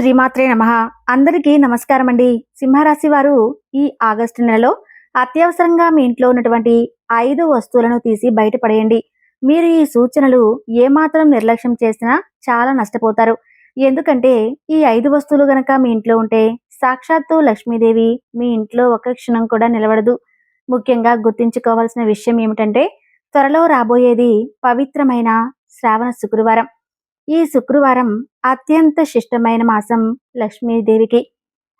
శ్రీమాత్రే నమ. అందరికీ నమస్కారం అండి. సింహరాశి వారు ఈ ఆగస్టు నెలలో అత్యవసరంగా మీ ఇంట్లో ఉన్నటువంటి ఐదు వస్తువులను తీసి బయటపడేయండి. మీరు ఈ సూచనలు ఏమాత్రం నిర్లక్ష్యం చేసినా చాలా నష్టపోతారు. ఎందుకంటే ఈ ఐదు వస్తువులు గనక మీ ఇంట్లో ఉంటే సాక్షాత్తు లక్ష్మీదేవి మీ ఇంట్లో ఒక క్షణం కూడా నిలబడదు. ముఖ్యంగా గుర్తించుకోవాల్సిన విషయం ఏమిటంటే త్వరలో రాబోయేది పవిత్రమైన శ్రావణ శుక్రవారం. ఈ శుక్రవారం అత్యంత శిష్టమైన మాసం లక్ష్మీదేవికి.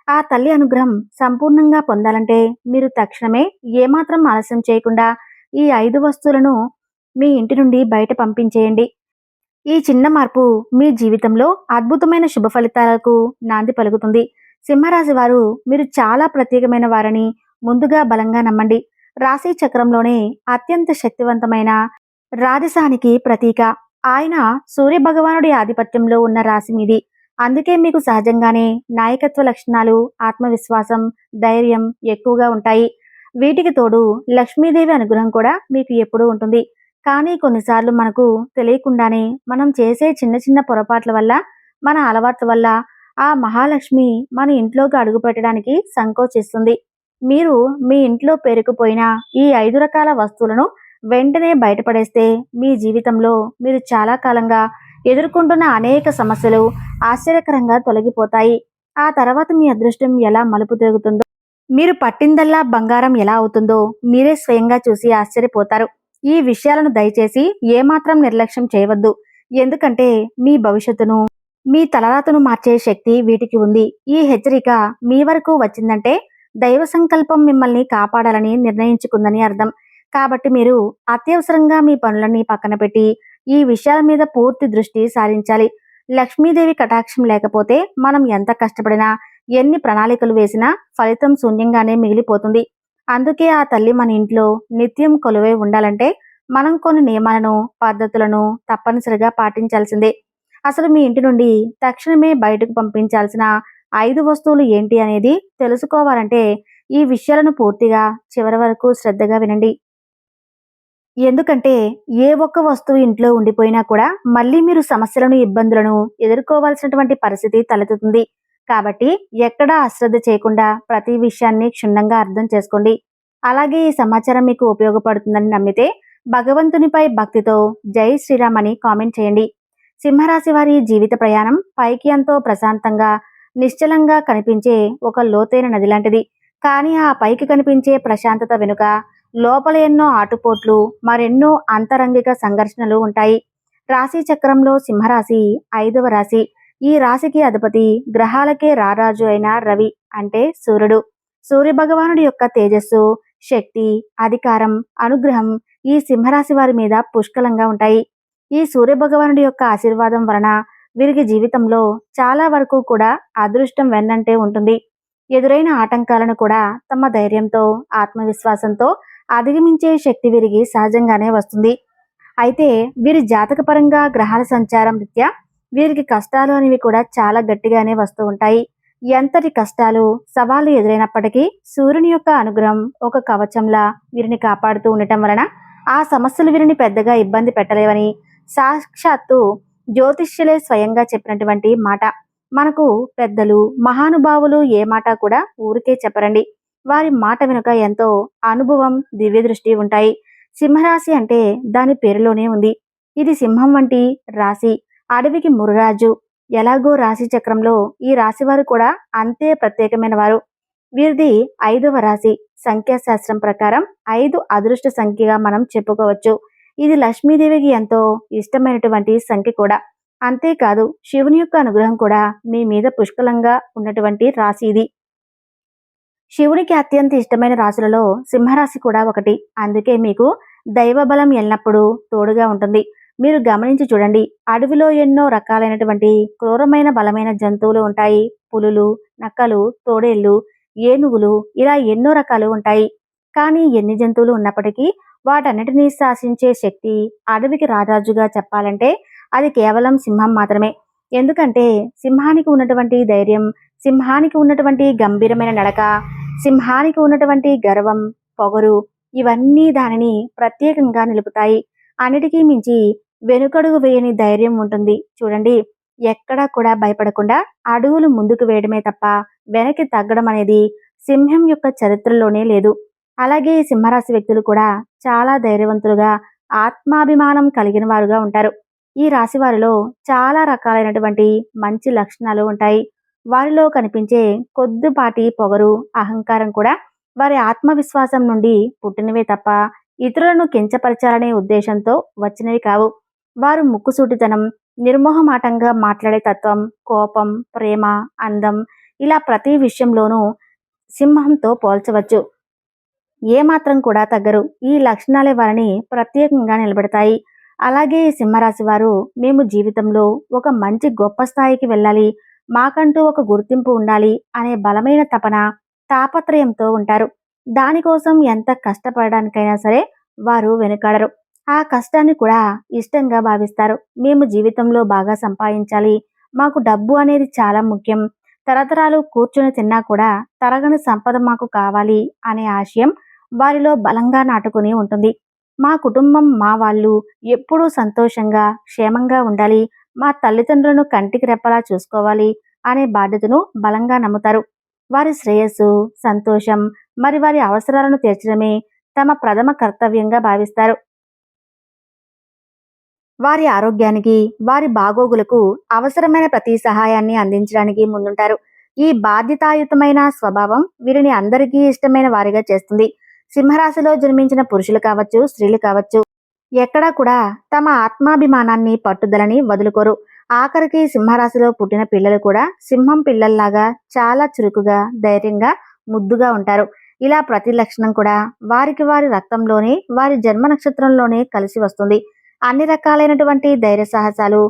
ఆ తల్లి అనుగ్రహం సంపూర్ణంగా పొందాలంటే మీరు తక్షణమే ఏమాత్రం ఆలస్యం చేయకుండా ఈ ఐదు వస్తువులను మీ ఇంటి నుండి బయట పంపించేయండి. ఈ చిన్న మార్పు మీ జీవితంలో అద్భుతమైన శుభ ఫలితాలకు నాంది పలుకుతుంది. సింహరాశి వారు మీరు చాలా ప్రత్యేకమైన వారని ముందుగా బలంగా నమ్మండి. రాశి చక్రంలోనే అత్యంత శక్తివంతమైన రాజసానికి ప్రతీక. ఆయన సూర్య భగవానుడి ఆధిపత్యంలో ఉన్న రాశి మీది. అందుకే మీకు సహజంగానే నాయకత్వ లక్షణాలు ఆత్మవిశ్వాసం ధైర్యం ఎక్కువగా ఉంటాయి. వీటికి తోడు లక్ష్మీదేవి అనుగ్రహం కూడా మీకు ఎప్పుడూ ఉంటుంది. కానీ కొన్నిసార్లు మనకు తెలియకుండానే మనం చేసే చిన్న చిన్న పొరపాట్ల వల్ల మన అలవాట్ల వల్ల ఆ మహాలక్ష్మి మన ఇంట్లోకి అడుగు పెట్టడానికి సంకోచిస్తుంది. మీరు మీ ఇంట్లో పేరుకుపోయిన ఈ ఐదు రకాల వస్తువులను వెంటనే బయటపడేస్తే మీ జీవితంలో మీరు చాలా కాలంగా ఎదుర్కొంటున్న అనేక సమస్యలు ఆశ్చర్యకరంగా తొలగిపోతాయి. ఆ తర్వాత మీ అదృష్టం ఎలా మలుపు తిరుగుతుందో మీరు పట్టిందల్లా బంగారం ఎలా అవుతుందో మీరే స్వయంగా చూసి ఆశ్చర్యపోతారు. ఈ విషయాలను దయచేసి ఏమాత్రం నిర్లక్ష్యం చేయవద్దు. ఎందుకంటే మీ భవిష్యత్తును మీ తలరాతను మార్చే శక్తి వీటికి ఉంది. ఈ హెచ్చరిక మీ వరకు వచ్చిందంటే దైవ సంకల్పం మిమ్మల్ని కాపాడాలని నిర్ణయించుకుందని అర్థం. కాబట్టి మీరు అత్యవసరంగా మీ పనులన్నీ పక్కన పెట్టి ఈ విషయాల మీద పూర్తి దృష్టి సారించాలి. లక్ష్మీదేవి కటాక్షం లేకపోతే మనం ఎంత కష్టపడినా ఎన్ని ప్రణాళికలు వేసినా ఫలితం శూన్యంగానే మిగిలిపోతుంది. అందుకే ఆ తల్లి మన ఇంట్లో నిత్యం కొలువై ఉండాలంటే మనం కొన్ని నియమాలను పద్ధతులను తప్పనిసరిగా పాటించాల్సిందే. అసలు మీ ఇంటి నుండి తక్షణమే బయటకు పంపించాల్సిన ఐదు వస్తువులు ఏంటి అనేది తెలుసుకోవాలంటే ఈ విషయాలను పూర్తిగా చివరి వరకు శ్రద్ధగా వినండి. ఎందుకంటే ఏ ఒక్క వస్తువు ఇంట్లో ఉండిపోయినా కూడా మళ్ళీ మీరు సమస్యలను ఇబ్బందులను ఎదుర్కోవాల్సినటువంటి పరిస్థితి తలెత్తుతుంది. కాబట్టి ఎక్కడా అశ్రద్ధ చేయకుండా ప్రతి విషయాన్ని క్షుణ్ణంగా అర్థం చేసుకోండి. అలాగే ఈ సమాచారం మీకు ఉపయోగపడుతుందని నమ్మితే భగవంతునిపై భక్తితో జై శ్రీరామ్ అని కామెంట్ చేయండి. సింహరాశి వారి జీవిత ప్రయాణం పైకి ఎంతో ప్రశాంతంగా నిశ్చలంగా కనిపించే ఒక లోతైన నది లాంటిది. కానీ ఆ పైకి కనిపించే ప్రశాంతత వెనుక లోపల ఎన్నో ఆటుపోట్లు మరెన్నో అంతరంగిక సంఘర్షణలు ఉంటాయి. రాశి చక్రంలో సింహరాశి ఐదవ రాశి. ఈ రాశికి అధిపతి గ్రహాలకే రారాజు అయిన రవి అంటే సూర్యుడు. సూర్య భగవానుడి యొక్క తేజస్సు శక్తి అధికారం అనుగ్రహం ఈ సింహరాశి వారి మీద పుష్కలంగా ఉంటాయి. ఈ సూర్య భగవానుడి యొక్క ఆశీర్వాదం వలన వీరికి జీవితంలో చాలా వరకు కూడా అదృష్టం వెన్నంటే ఉంటుంది. ఎదురైన ఆటంకాలను కూడా తమ ధైర్యంతో ఆత్మవిశ్వాసంతో అధిగమించే శక్తి వీరికి సహజంగానే వస్తుంది. అయితే వీరి జాతకపరంగా గ్రహాల సంచారం రీత్యా వీరికి కష్టాలు అనేవి కూడా చాలా గట్టిగానే వస్తూ ఉంటాయి. ఎంతటి కష్టాలు సవాళ్ళు ఎదురైనప్పటికీ సూర్యుని యొక్క అనుగ్రహం ఒక కవచంలా వీరిని కాపాడుతూ ఉండటం వలన ఆ సమస్యలు వీరిని పెద్దగా ఇబ్బంది పెట్టలేవని సాక్షాత్తు జ్యోతిష్యులే స్వయంగా చెప్పినటువంటి మాట. మనకు పెద్దలు మహానుభావులు ఏ మాట కూడా ఊరికే చెప్పరండి. వారి మాట వెనుక ఎంతో అనుభవం దివ్య దృష్టి ఉంటాయి. సింహరాశి అంటే దాని పేరులోనే ఉంది. ఇది సింహం వంటి రాశి. అడవికి మురురాజు. ఎలాగో రాశి చక్రంలో ఈ రాశి వారు కూడా అంతే ప్రత్యేకమైన వారు. వీరిది ఐదవ రాశి. సంఖ్యాశాస్త్రం ప్రకారం ఐదు అదృష్ట సంఖ్యగా మనం చెప్పుకోవచ్చు. ఇది లక్ష్మీదేవికి ఎంతో ఇష్టమైనటువంటి సంఖ్య కూడా. అంతేకాదు శివుని యొక్క అనుగ్రహం కూడా మీ మీద పుష్కలంగా ఉన్నటువంటి రాశి ఇది. శివునికి అత్యంత ఇష్టమైన రాశులలో సింహరాశి కూడా ఒకటి. అందుకే మీకు దైవ బలం ఎల్లప్పుడూ తోడుగా ఉంటుంది. మీరు గమనించి చూడండి. అడవిలో ఎన్నో రకాలైనటువంటి క్రూరమైన బలమైన జంతువులు ఉంటాయి. పులులు నక్కలు తోడేళ్ళు ఏనుగులు ఇలా ఎన్నో రకాలు ఉంటాయి. కానీ ఎన్ని జంతువులు ఉన్నప్పటికీ వాటన్నిటినీ శాసించే శక్తి అడవికి రారాజుగా చెప్పాలంటే అది కేవలం సింహం మాత్రమే. ఎందుకంటే సింహానికి ఉన్నటువంటి ధైర్యం సింహానికి ఉన్నటువంటి గంభీరమైన నడక సింహానికి ఉన్నటువంటి గర్వం పొగరు ఇవన్నీ దానిని ప్రత్యేకంగా నిలుపుతాయి. అన్నిటికీ మించి వెనుకడుగు వేయని ధైర్యం ఉంటుంది. చూడండి ఎక్కడా కూడా భయపడకుండా అడుగులు ముందుకు వేయడమే తప్ప వెనక్కి తగ్గడం అనేది సింహం యొక్క చరిత్రలోనే లేదు. అలాగే ఈ సింహరాశి వ్యక్తులు కూడా చాలా ధైర్యవంతులుగా ఆత్మాభిమానం కలిగిన వారుగా ఉంటారు. ఈ రాశి వారిలో చాలా రకాలైనటువంటి మంచి లక్షణాలు ఉంటాయి. వారిలో కనిపించే కొద్దిపాటి పొగరు అహంకారం కూడా వారి ఆత్మవిశ్వాసం నుండి పుట్టినవే తప్ప ఇతరులను కించపరచాలనే ఉద్దేశంతో వచ్చినవి కావు. వారు ముక్కుసూటితనం నిర్మోహమాటంగా మాట్లాడే తత్వం కోపం ప్రేమ అందం ఇలా ప్రతి విషయంలోనూ సింహంతో పోల్చవచ్చు. ఏమాత్రం కూడా తగ్గరు. ఈ లక్షణాలే వారిని ప్రత్యేకంగా నిలబెడతాయి. అలాగే ఈ సింహరాశి వారు మేము జీవితంలో ఒక మంచి గొప్ప స్థాయికి వెళ్ళాలి. మాకంటూ ఒక గుర్తింపు ఉండాలి అనే బలమైన తపన తాపత్రయంతో ఉంటారు. దానికోసం ఎంత కష్టపడడానికైనా సరే వారు వెనుకాడరు. ఆ కష్టాన్ని కూడా ఇష్టంగా భావిస్తారు. మేము జీవితంలో బాగా సంపాదించాలి. మాకు డబ్బు అనేది చాలా ముఖ్యం. తరతరాలు కూర్చుని తిన్నా కూడా తరగని సంపద మాకు కావాలి అనే ఆశయం వారిలో బలంగా నాటుకుని ఉంటుంది. మా కుటుంబం మా వాళ్ళు ఎప్పుడూ సంతోషంగా క్షేమంగా ఉండాలి. మా తల్లిదండ్రులను కంటికి రెప్పలా చూసుకోవాలి అనే బాధ్యతను బలంగా నమ్ముతారు. వారి శ్రేయస్సు సంతోషం మరి వారి అవసరాలను తీర్చడమే తమ ప్రథమ కర్తవ్యంగా భావిస్తారు. వారి ఆరోగ్యానికి వారి బాగోగులకు అవసరమైన ప్రతి సహాయాన్ని అందించడానికి ముందుంటారు. ఈ బాధ్యతాయుతమైన స్వభావం వీరిని అందరికీ ఇష్టమైన వారిగా చేస్తుంది. సింహరాశిలో జన్మించిన పురుషులు కావచ్చు స్త్రీలు కావచ్చు ఎక్కడా కూడా తమ ఆత్మాభిమానాన్ని పట్టుదలని వదులుకోరు. ఆఖరికి సింహరాశిలో పుట్టిన పిల్లలు కూడా సింహం పిల్లల్లాగా చాలా చురుకుగా ధైర్యంగా ముద్దుగా ఉంటారు. ఇలా ప్రతి లక్షణం కూడా వారికి వారి రక్తంలోనే వారి జన్మ నక్షత్రంలోనే కలిసి వస్తుంది. అన్ని రకాలైనటువంటి ధైర్య సాహసాలు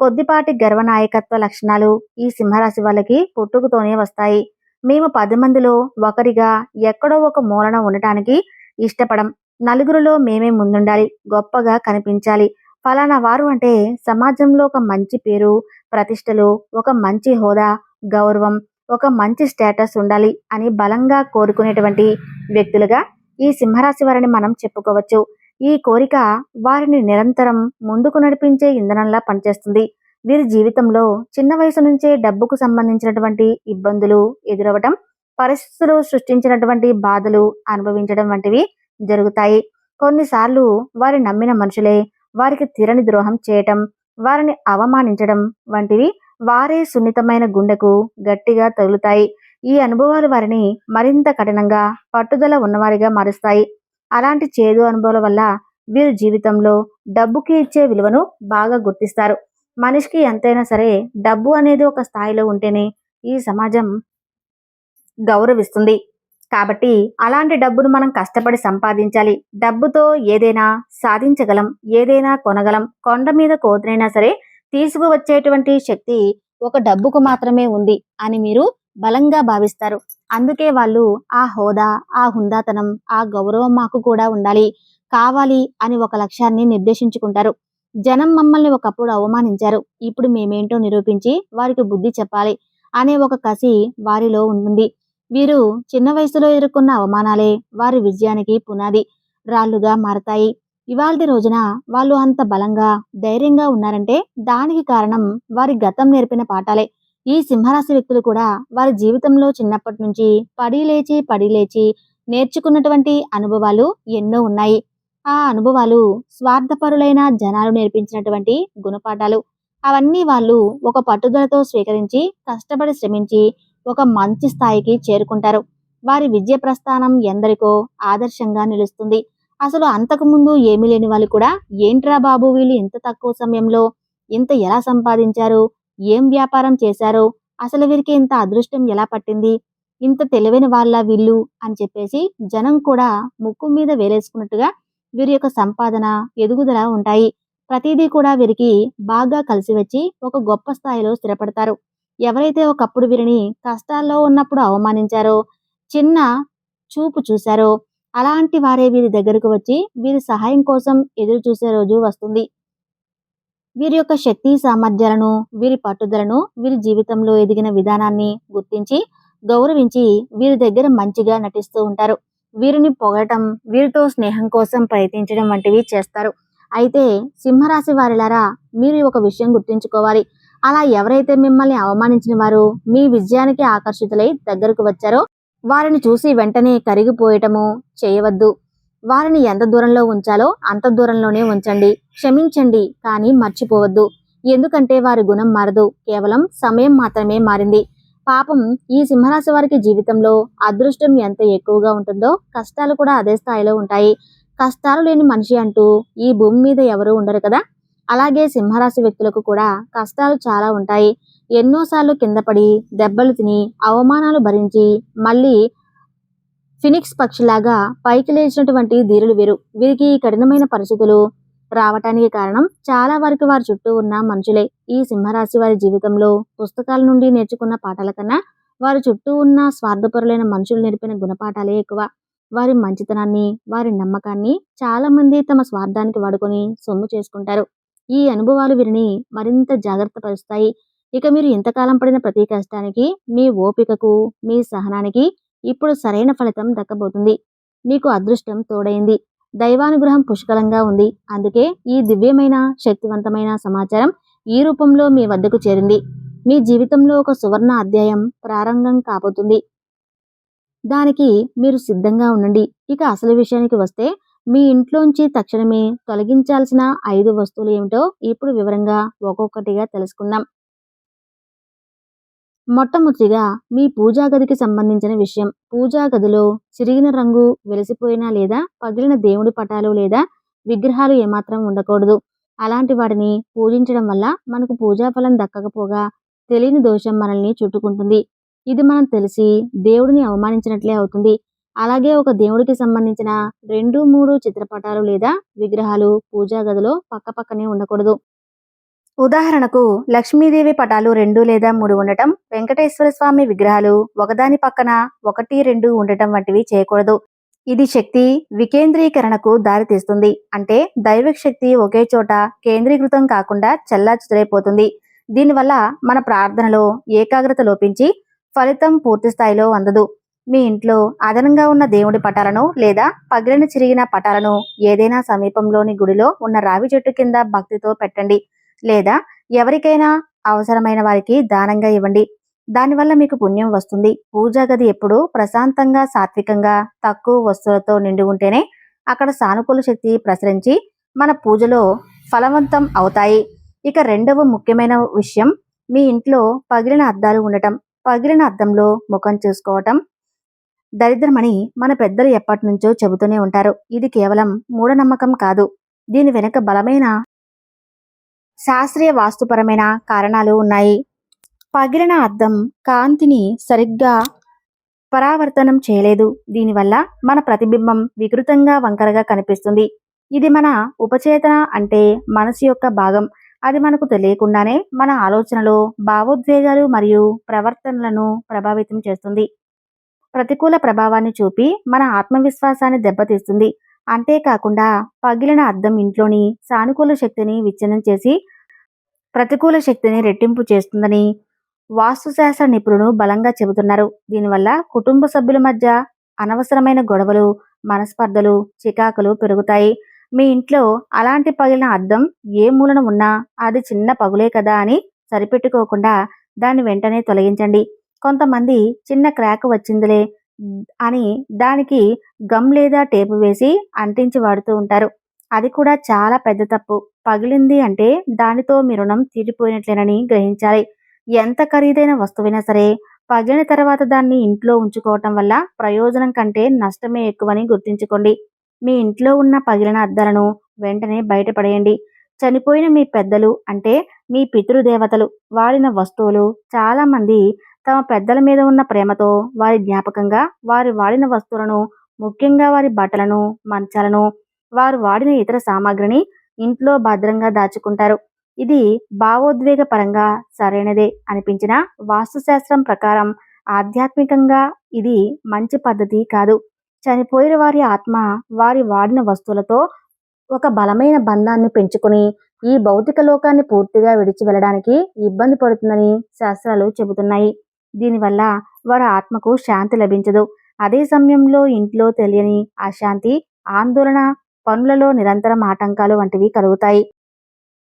కొద్దిపాటి గర్వనాయకత్వ లక్షణాలు ఈ సింహరాశి వాళ్ళకి పుట్టుకతోనే వస్తాయి. మేము పది మందిలో ఒకరిగా ఎక్కడో ఒక మూలన ఉండటానికి ఇష్టపడం. నలుగురిలో మేమే ముందుండాలి గొప్పగా కనిపించాలి. ఫలానా వారు అంటే సమాజంలో ఒక మంచి పేరు ప్రతిష్టలు ఒక మంచి హోదా గౌరవం ఒక మంచి స్టేటస్ ఉండాలి అని బలంగా కోరుకునేటువంటి వ్యక్తులుగా ఈ సింహరాశి వారిని మనం చెప్పుకోవచ్చు. ఈ కోరిక వారిని నిరంతరం ముందుకు నడిపించే ఇంధనంలా పనిచేస్తుంది. వీరి జీవితంలో చిన్న వయసు నుంచే డబ్బుకు సంబంధించినటువంటి ఇబ్బందులు ఎదురవటం పరిస్థితులు సృష్టించినటువంటి బాధలు అనుభవించడం వంటివి జరుగుతాయి. కొన్నిసార్లు వారి నమ్మిన మనుషులే వారికి తీరని ద్రోహం చేయటం వారిని అవమానించడం వంటివి వారే సున్నితమైన గుండెకు గట్టిగా తగులుతాయి. ఈ అనుభవాలు వారిని మరింత కఠినంగా పట్టుదల ఉన్నవారిగా మారుస్తాయి. అలాంటి చేదు అనుభవాల వల్ల వీరు జీవితంలో డబ్బుకి ఇచ్చే విలువను బాగా గుర్తిస్తారు. మనిషికి ఎంతైనా సరే డబ్బు అనేది ఒక స్థాయిలో ఉంటేనే ఈ సమాజం గౌరవిస్తుంది. కాబట్టి అలాంటి డబ్బును మనం కష్టపడి సంపాదించాలి. డబ్బుతో ఏదైనా సాధించగలం ఏదైనా కొనగలం కొండ మీద కోతనైనా సరే తీసుకువచ్చేటువంటి శక్తి ఒక డబ్బుకు మాత్రమే ఉంది అని మీరు బలంగా భావిస్తారు. అందుకే వాళ్ళు ఆ హోదా ఆ హుందాతనం ఆ గౌరవం మాకు కూడా ఉండాలి. కావాలి అని ఒక లక్ష్యాన్ని నిర్దేశించుకుంటారు. జనం మమ్మల్ని ఒకప్పుడు అవమానించారు. ఇప్పుడు మేమేంటో నిరూపించి వారికి బుద్ధి చెప్పాలి అనే ఒక కసి వారిలో ఉంటుంది. వీరు చిన్న వయసులో ఎదుర్కొన్న అవమానాలే వారి విజయానికి పునాది. రాళ్ళుగా మారతాయి. ఇవాళ రోజున వాళ్ళు అంత బలంగా ధైర్యంగా ఉన్నారంటే దానికి కారణం వారి గతం నేర్పిన పాఠాలే. ఈ సింహరాశి వ్యక్తులు కూడా వారి జీవితంలో చిన్నప్పటి నుంచి పడి లేచి పడి లేచి నేర్చుకున్నటువంటి అనుభవాలు ఎన్నో ఉన్నాయి. ఆ అనుభవాలు స్వార్థపరులైన జనాలు నేర్పించినటువంటి గుణపాఠాలు. అవన్నీ వాళ్ళు ఒక పట్టుదలతో స్వీకరించి కష్టపడి శ్రమించి ఒక మంచి స్థాయికి చేరుకుంటారు. వారి విద్య ప్రస్థానం ఎందరికో ఆదర్శంగా నిలుస్తుంది. అసలు అంతకుముందు ఏమీ లేని వాళ్ళు కూడా ఏంట్రా బాబు వీళ్ళు ఇంత తక్కువ సమయంలో ఇంత ఎలా సంపాదించారు ఏం వ్యాపారం చేశారో అసలు వీరికి ఇంత అదృష్టం ఎలా పట్టింది ఇంత తెలివైన వాళ్ళ వీళ్ళు అని చెప్పేసి జనం కూడా ముక్కు మీద వేలేసుకున్నట్టుగా వీరి యొక్క సంపాదన ఎదుగుదల ఉంటాయి. ప్రతిదీ కూడా వీరికి బాగా కలిసి వచ్చి ఒక గొప్ప స్థాయిలో స్థిరపడతారు. ఎవరైతే ఒకప్పుడు వీరిని కష్టాల్లో ఉన్నప్పుడు అవమానించారో చిన్న చూపు చూశారో అలాంటి వారే వీరి దగ్గరకు వచ్చి వీరి సహాయం కోసం ఎదురు చూసే రోజు వస్తుంది. వీరి యొక్క శక్తి సామర్థ్యాలను వీరి పట్టుదలను వీరి జీవితంలో ఎదిగిన విధానాన్ని గుర్తించి గౌరవించి వీరి దగ్గర మంచిగా నటిస్తూ ఉంటారు. వీరిని పొగటం వీరితో స్నేహం కోసం ప్రయత్నించడం వంటివి చేస్తారు. అయితే సింహరాశి వారిలారా మీరు ఒక విషయం గుర్తుంచుకోవాలి. అలా ఎవరైతే మిమ్మల్ని అవమానించిన వారు మీ విజయానికి ఆకర్షితులై దగ్గరకు వచ్చారో వారిని చూసి వెంటనే కరిగిపోయటము చేయవద్దు. వారిని ఎంత దూరంలో ఉంచాలో అంత దూరంలోనే ఉంచండి. క్షమించండి కానీ మర్చిపోవద్దు. ఎందుకంటే వారి గుణం మారదు. కేవలం సమయం మాత్రమే మారింది. పాపం ఈ సింహరాశి వారికి జీవితంలో అదృష్టం ఎంత ఎక్కువగా ఉంటుందో కష్టాలు కూడా అదే స్థాయిలో ఉంటాయి. కష్టాలు లేని మనిషి అంటూ ఈ భూమి మీద ఎవరు ఉండరు కదా? అలాగే సింహరాశి వ్యక్తులకు కూడా కష్టాలు చాలా ఉంటాయి. ఎన్నోసార్లు కింద పడి దెబ్బలు తిని అవమానాలు భరించి మళ్ళీ ఫినిక్స్ పక్షిలాగా పైకి లేచినటువంటి ధీరులు వీరు. వీరికి కఠినమైన పరిస్థితులు రావటానికి కారణం చాలా వరకు వారి చుట్టూ ఉన్న మనుషులే. ఈ సింహరాశి వారి జీవితంలో పుస్తకాల నుండి నేర్చుకున్న పాఠాల కన్నా వారి చుట్టూ ఉన్న స్వార్థపరులైన మనుషులు నేర్పిన గుణపాఠాలే ఎక్కువ. వారి మంచితనాన్ని వారి నమ్మకాన్ని చాలా మంది తమ స్వార్థానికి వాడుకొని సొమ్ము చేసుకుంటారు. ఈ అనుభవాలు వీరిని మరింత జాగ్రత్త పరుస్తాయి ఇక మీరు ఇంతకాలం పడిన ప్రతి కష్టానికి మీ ఓపికకు మీ సహనానికి ఇప్పుడు సరైన ఫలితం దక్కబోతుంది. మీకు అదృష్టం తోడైంది. దైవానుగ్రహం పుష్కలంగా ఉంది. అందుకే ఈ దివ్యమైన శక్తివంతమైన సమాచారం ఈ రూపంలో మీ వద్దకు చేరింది. మీ జీవితంలో ఒక సువర్ణ అధ్యాయం ప్రారంభం కాబోతుంది. దానికి మీరు సిద్ధంగా ఉండండి. ఇక అసలు విషయానికి వస్తే మీ ఇంట్లోంచి తక్షణమే తొలగించాల్సిన ఐదు వస్తువులు ఏమిటో ఇప్పుడు వివరంగా ఒక్కొక్కటిగా తెలుసుకుందాం. మొట్టమొదటిగా మీ పూజా గదికి సంబంధించిన విషయం. పూజా గదిలో చిరిగిన రంగు వెలిసిపోయిన లేదా పగిలిన దేవుడి పటాలు లేదా విగ్రహాలు ఏమాత్రం ఉండకూడదు. అలాంటి వాటిని పూజించడం వల్ల మనకు పూజా ఫలం దక్కకపోగా తెలియని దోషం మనల్ని చుట్టుకుంటుంది. ఇది మనం తెలిసి దేవుడిని అవమానించినట్లే అవుతుంది. అలాగే ఒక దేవుడికి సంబంధించిన రెండు మూడు చిత్రపటాలు లేదా విగ్రహాలు పూజా గదిలో పక్క పక్కనే ఉండకూడదు. ఉదాహరణకు లక్ష్మీదేవి పటాలు రెండు లేదా మూడు ఉండటం వెంకటేశ్వర స్వామి విగ్రహాలు ఒకదాని పక్కన ఒకటి రెండు ఉండటం వంటివి చేయకూడదు. ఇది శక్తి వికేంద్రీకరణకు దారితీస్తుంది. అంటే దైవిక శక్తి ఒకే చోట కేంద్రీకృతం కాకుండా చెల్లాచెదరైపోతుంది దీనివల్ల మన ప్రార్థనలో ఏకాగ్రత లోపించి ఫలితం పూర్తి స్థాయిలో అందదు. మీ ఇంట్లో అదనంగా ఉన్న దేవుడి పటాలను లేదా పగిలిన చిరిగిన పటాలను ఏదైనా సమీపంలోని గుడిలో ఉన్న రావి చెట్టు కింద భక్తితో పెట్టండి. లేదా ఎవరికైనా అవసరమైన వారికి దానంగా ఇవ్వండి. దానివల్ల మీకు పుణ్యం వస్తుంది. పూజా గది ఎప్పుడు ప్రశాంతంగా సాత్వికంగా తక్కువ వస్తువులతో నిండి ఉంటేనే అక్కడ సానుకూల శక్తి ప్రసరించి మన పూజలో ఫలవంతం అవుతాయి. ఇక రెండవ ముఖ్యమైన విషయం మీ ఇంట్లో పగిలిన అద్దాలు ఉండటం. పగిలిన అద్దంలో ముఖం చూసుకోవటం. దరిద్రమని మన పెద్దలు ఎప్పటి నుంచో చెబుతూనే ఉంటారు. ఇది కేవలం మూఢనమ్మకం కాదు. దీని వెనుక బలమైన శాస్త్రీయ వాస్తుపరమైన కారణాలు ఉన్నాయి. పగిలిన అద్దం కాంతిని సరిగ్గా పరావర్తనం చేయలేదు. దీనివల్ల మన ప్రతిబింబం వికృతంగా వంకరగా కనిపిస్తుంది. ఇది మన ఉపచేతన అంటే మనసు యొక్క భాగం. అది మనకు తెలియకుండానే మన ఆలోచనలు భావోద్వేగాలు మరియు ప్రవర్తనలను ప్రభావితం చేస్తుంది. ప్రతికూల ప్రభావాన్ని చూపి మన ఆత్మవిశ్వాసాన్ని దెబ్బతీస్తుంది. అంతేకాకుండా పగిలిన అద్దం ఇంట్లోని సానుకూల శక్తిని విచ్ఛిన్నం చేసి ప్రతికూల శక్తిని రెట్టింపు చేస్తుందని వాస్తుశాస్త్ర నిపుణులు బలంగా చెబుతున్నారు. దీనివల్ల కుటుంబ సభ్యుల మధ్య అనవసరమైన గొడవలు మనస్పర్ధలు చికాకులు పెరుగుతాయి. మీ ఇంట్లో అలాంటి పగిలిన అద్దం ఏ మూలన ఉన్నా అది చిన్న పగులే కదా అని సరిపెట్టుకోకుండా దాన్ని వెంటనే తొలగించండి. కొంతమంది చిన్న క్రాక్ వచ్చిందిలే అని దానికి గమ్ లేదా టేపు వేసి అంటించి వాడుతూ ఉంటారు. అది కూడా చాలా పెద్ద తప్పు. పగిలింది అంటే దానితో మీ రుణం తీరిపోయినట్లేనని గ్రహించాలి. ఎంత ఖరీదైన వస్తువైనా సరే పగిలిన తర్వాత దాన్ని ఇంట్లో ఉంచుకోవటం వల్ల ప్రయోజనం కంటే నష్టమే ఎక్కువని గుర్తుంచుకోండి. మీ ఇంట్లో ఉన్న పగిలిన అద్దాలను వెంటనే బయటపడేయండి. చనిపోయిన మీ పెద్దలు అంటే మీ పితృదేవతలు వాడిన వస్తువులు చాలామంది తమ పెద్దల మీద ఉన్న ప్రేమతో వారి జ్ఞాపకంగా వారి వాడిన వస్తువులను ముఖ్యంగా వారి బట్టలను మంచాలను వారు వాడిన ఇతర సామాగ్రిని ఇంట్లో భద్రంగా దాచుకుంటారు. ఇది భావోద్వేగ పరంగా సరైనదే అనిపించిన వాస్తుశాస్త్రం ప్రకారం ఆధ్యాత్మికంగా ఇది మంచి పద్ధతి కాదు. చనిపోయిన వారి ఆత్మ వారి వాడిన వస్తువులతో ఒక బలమైన బంధాన్ని పెంచుకుని ఈ భౌతిక లోకాన్ని పూర్తిగా విడిచి వెళ్ళడానికి ఇబ్బంది పడుతుందని శాస్త్రాలు చెబుతున్నాయి. దీనివల్ల వారి ఆత్మకు శాంతి లభించదు. అదే సమయంలో ఇంట్లో తెలియని అశాంతి ఆందోళన పనులలో నిరంతరం ఆటంకాలు వంటివి కలుగుతాయి.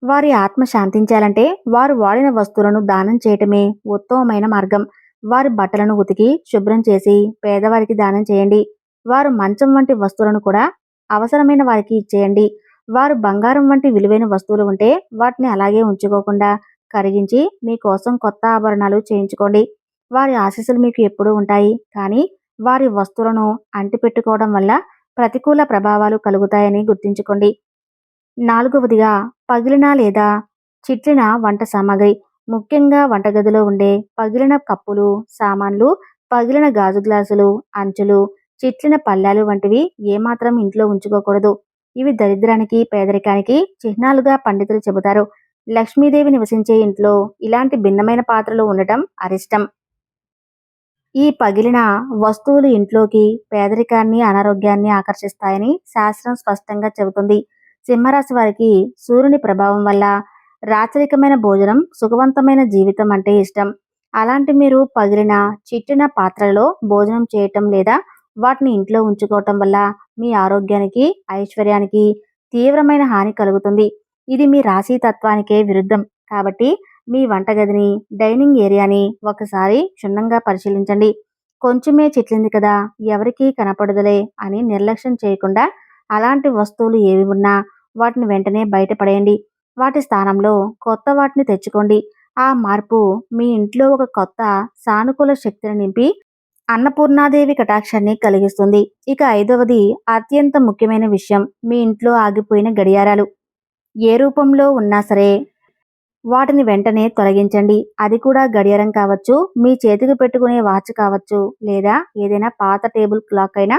వారి ఆత్మ శాంతించాలంటే వారు వాడిన వస్తువులను దానం చేయటమే ఉత్తమమైన మార్గం. వారి బట్టలను ఉతికి శుభ్రం చేసి పేదవారికి దానం చేయండి. వారు మంచం వంటి వస్తువులను కూడా అవసరమైన వారికి ఇచ్చేయండి. వారు బంగారం వంటి విలువైన వస్తువులు ఉంటే వాటిని అలాగే ఉంచుకోకుండా కరిగించి మీకోసం కొత్త ఆభరణాలు చేయించుకోండి. వారి ఆశీస్సులు మీకు ఎప్పుడూ ఉంటాయి. కానీ వారి వస్తువులను అంటిపెట్టుకోవడం వల్ల ప్రతికూల ప్రభావాలు కలుగుతాయని గుర్తుంచుకోండి. నాలుగవదిగా పగిలిన లేదా చిట్లిన వంట సామాగ్రి. ముఖ్యంగా వంటగదిలో ఉండే పగిలిన కప్పులు సామాన్లు పగిలిన గాజు గ్లాసులు అంచులు చిట్లిన పళ్ళాలు వంటివి ఏమాత్రం ఇంట్లో ఉంచుకోకూడదు. ఇవి దరిద్రానికి పేదరికానికి చిహ్నాలుగా పండితులు చెబుతారు. లక్ష్మీదేవి నివసించే ఇంట్లో ఇలాంటి భిన్నమైన పాత్రలు ఉండటం అరిష్టం. ఈ పగిలిన వస్తువులు ఇంట్లోకి పేదరికాన్ని అనారోగ్యాన్ని ఆకర్షిస్తాయని శాస్త్రం స్పష్టంగా చెబుతుంది. సింహరాశి వారికి సూర్యుని ప్రభావం వల్ల రాచరికమైన భోజనం సుఖవంతమైన జీవితం అంటే ఇష్టం. అలాంటి మీరు పగిలిన చిట్టిన పాత్రలో భోజనం చేయటం లేదా వాటిని ఇంట్లో ఉంచుకోవటం వల్ల మీ ఆరోగ్యానికి ఐశ్వర్యానికి తీవ్రమైన హాని కలుగుతుంది. ఇది మీ రాశి తత్వానికే విరుద్ధం. కాబట్టి మీ వంటగదిని డైనింగ్ ఏరియాని ఒకసారి క్షుణ్ణంగా పరిశీలించండి. కొంచెమే చిట్లింది కదా ఎవరికీ కనపడదులే అని నిర్లక్ష్యం చేయకుండా అలాంటి వస్తువులు ఏవి ఉన్నా వాటిని వెంటనే బయటపడేయండి. వాటి స్థానంలో కొత్త వాటిని తెచ్చుకోండి. ఆ మార్పు మీ ఇంట్లో ఒక కొత్త సానుకూల శక్తిని నింపి అన్నపూర్ణాదేవి కటాక్షాన్ని కలిగిస్తుంది. ఇక ఐదవది అత్యంత ముఖ్యమైన విషయం మీ ఇంట్లో ఆగిపోయిన గడియారాలు. ఏ రూపంలో ఉన్నా సరే వాటిని వెంటనే తొలగించండి. అది కూడా గడియారం కావచ్చు మీ చేతికి పెట్టుకునే వాచ్ కావచ్చు లేదా ఏదైనా పాత టేబుల్ క్లాక్ అయినా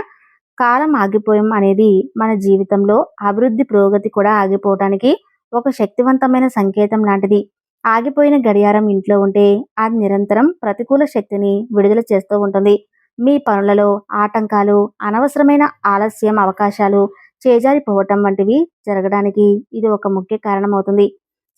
కాలం ఆగిపోయం అనేది మన జీవితంలో అభివృద్ధి పురోగతి కూడా ఆగిపోవటానికి ఒక శక్తివంతమైన సంకేతం లాంటిది. ఆగిపోయిన గడియారం ఇంట్లో ఉంటే అది నిరంతరం ప్రతికూల శక్తిని విడుదల చేస్తూ ఉంటుంది. మీ పనులలో ఆటంకాలు అనవసరమైన ఆలస్యం అవకాశాలు చేజారిపోవటం వంటివి జరగడానికి ఇది ఒక ముఖ్య కారణమవుతుంది.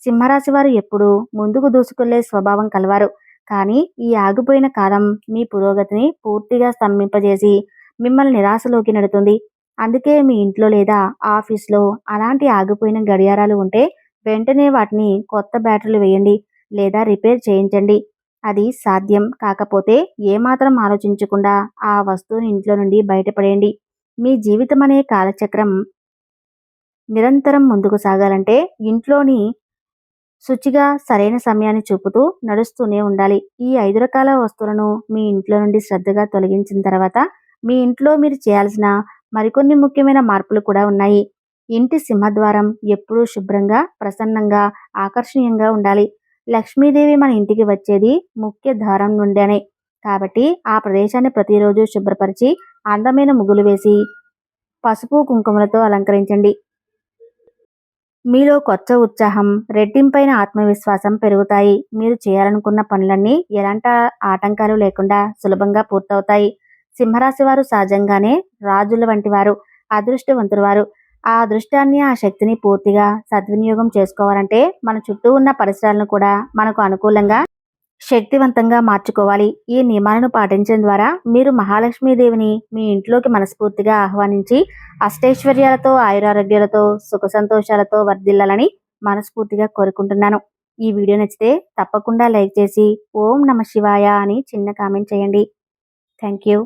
సింహరాశి వారు ఎప్పుడూ ముందుకు దూసుకెళ్ళే స్వభావం కలవారు. కానీ ఈ ఆగిపోయిన కాలం మీ పురోగతిని పూర్తిగా స్తంభింపజేసి మిమ్మల్ని నిరాశలోకి నెడుతుంది. అందుకే మీ ఇంట్లో లేదా ఆఫీస్లో అలాంటి ఆగిపోయిన గడియారాలు ఉంటే వెంటనే వాటిని కొత్త బ్యాటరీలు వేయండి లేదా రిపేర్ చేయించండి. అది సాధ్యం కాకపోతే ఏమాత్రం ఆలోచించకుండా ఆ వస్తువుని ఇంట్లో నుండి బయటపడేయండి. మీ జీవితం అనే కాలచక్రం నిరంతరం ముందుకు సాగాలంటే ఇంట్లోని శుచిగా సరైన సమయాన్ని చూపుతూ నడుస్తూనే ఉండాలి. ఈ ఐదు రకాల వస్తువులను మీ ఇంట్లో నుండి శ్రద్ధగా తొలగించిన తర్వాత మీ ఇంట్లో మీరు చేయాల్సిన మరికొన్ని ముఖ్యమైన మార్పులు కూడా ఉన్నాయి. ఇంటి సింహద్వారం ఎప్పుడూ శుభ్రంగా ప్రసన్నంగా ఆకర్షణీయంగా ఉండాలి. లక్ష్మీదేవి మన ఇంటికి వచ్చేది ముఖ్య ద్వారం నుండేనే. కాబట్టి ఆ ప్రదేశాన్ని ప్రతిరోజు శుభ్రపరిచి అందమైన ముగ్గులు వేసి పసుపు కుంకుమలతో అలంకరించండి. మీలో కొత్త ఉత్సాహం రెట్టింపైన ఆత్మవిశ్వాసం పెరుగుతాయి. మీరు చేయాలనుకున్న పనులన్నీ ఎలాంటి ఆటంకాలు లేకుండా సులభంగా పూర్తవుతాయి. సింహరాశి వారు సహజంగానే రాజుల వంటి వారు అదృష్టవంతులు వారు ఆ అదృష్టాన్ని ఆ శక్తిని పూర్తిగా సద్వినియోగం చేసుకోవాలంటే మన చుట్టూ ఉన్న పరిసరాలను కూడా మనకు అనుకూలంగా శక్తివంతంగా మార్చుకోవాలి. ఈ నియమాలను పాటించడం ద్వారా మీరు మహాలక్ష్మీదేవిని మీ ఇంట్లోకి మనస్ఫూర్తిగా ఆహ్వానించి అష్టైశ్వర్యాలతో ఆయురారోగ్యాలతో సుఖ సంతోషాలతో వర్ధిల్లాలని మనస్ఫూర్తిగా కోరుకుంటున్నాను. ఈ వీడియో నచ్చితే తప్పకుండా లైక్ చేసి ఓం నమ శివాయ అని చిన్న కామెంట్ చేయండి. Thank you.